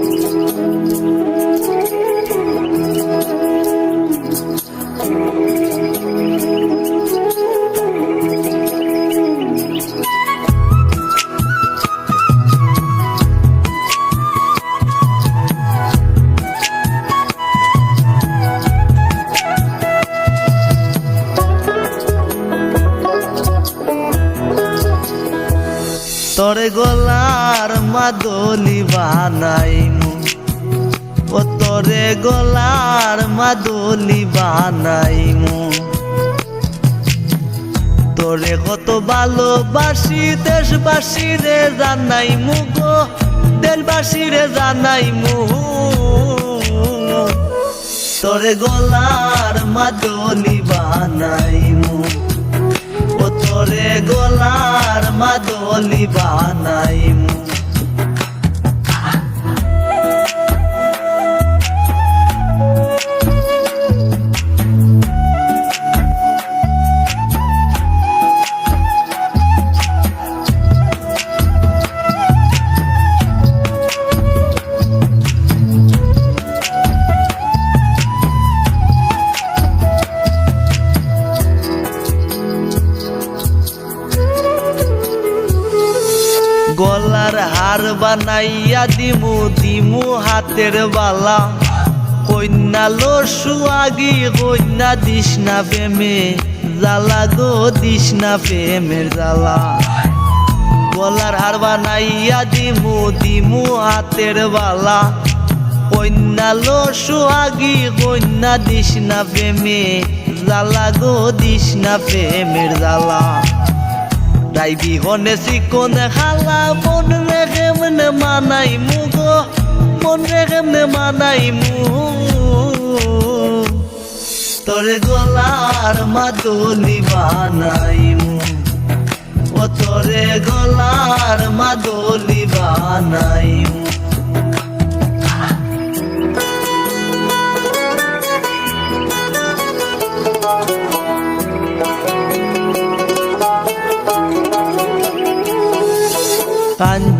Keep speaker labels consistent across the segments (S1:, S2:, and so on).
S1: thank you. তোরে গলার মাদলি বানাইমু। ও তোরে গলার মাদলি বানাইমু। তোরে কত ভালোবাসি, দেশবাসী রে জানাইমু গো, দেশবাসী রে জানাইমু। তোরে গলার মাদলি বানাইমু। ও তোরে গলার মাদলি বানাইমু। গলার হার বানাইয়া দিমু দিমু হাতের বালা। কন্যা লো সুয়াগি কন্যা দিস না প্রেমে জ্বালা গো দিস না প্রেমের জ্বালা। গলার হার বানাইয়া দিমু দিমু হাতের বালা। কন্যা লো সুহাগি কন্যা দিস না প্রেমে জ্বালা গো দিস না প্রেমের জ্বালা। ডাইবি হনে চিকন খালা মন রে কেমনে মানাই মুগ মন রে কেমনে মানাই মু তোরে গলার মাদলি বানাই মু ও তোরে গলার মাদলি বানাই মু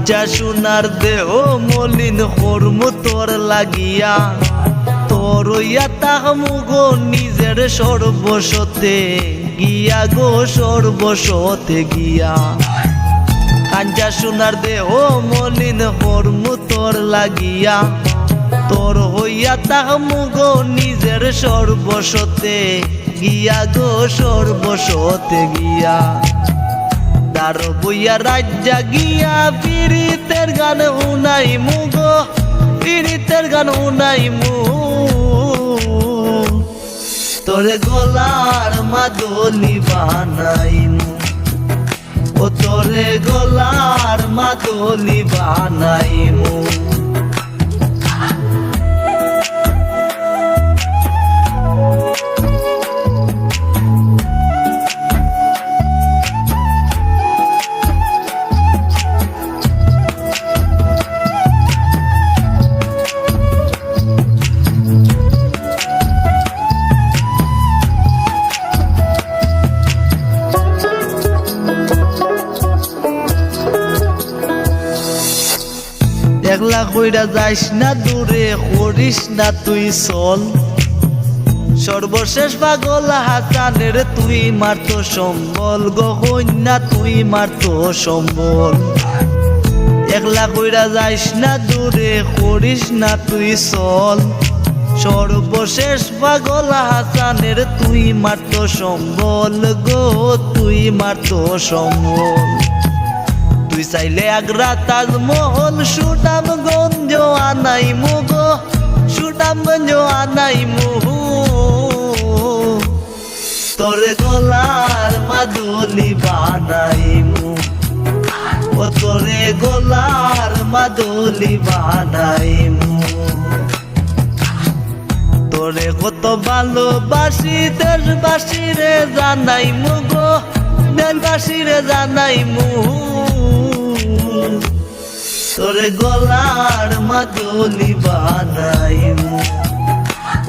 S1: কাঞ্চা সোনার দেহ মলিন কর্ম তোর লাগিয়া। তোর ইয়া তাহমু গো নিজের সর্বসতে গিয়া গো, সর্বসতে গিয়া। কাঞ্চা সোনার দেহ মলিন কর্ম তোর লাগিয়া। তোর হইয়া তাহমু গো নিজের সর্বসতে গিয়া গো, সর্বসতে গিয়া। তার বইয়া রাজ্যা গিয়া পীড়িতের গান উনাই মুগ পীড়িতের গান উনাই মু তোরে গোলার মাদলি বানাই মু ও তোরে গোলার মাদলি বানাই একলা কইরা যাইস না দূরে, করিস না তুই চল। সর্বশেষ পাগল হাসানের তুই মারতো সম্বল গহন্যা তুই মারতো সম্বল। একলা কইরা যাইস না দূরে, করিস না তুই চল। সর্বশেষ পাগল হাসানের তুই মারতো সম্বল, গো তুই মারতো সম্বল। তুই চাইলে আগ্রা তাজমহল সুনাম গঞ্জ আনাই মুগ সুনাম গঞ্জ আনাই মুহু তোরে গলার মাদুলি বানাই মু ও তোরে গলার মাদুলি বানাই মু তোরে কত ভালোবাসি দেশবাসী রে জানাই মুগ দেশবাসী রে জানাই মু তোরে গলার মাদুলি বানাইমু।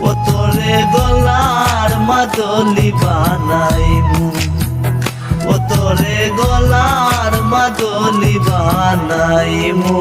S1: ও তোরে গলার মাদুলি বানাইমু। ও তোরে গলার মাদুলি বানাইমু।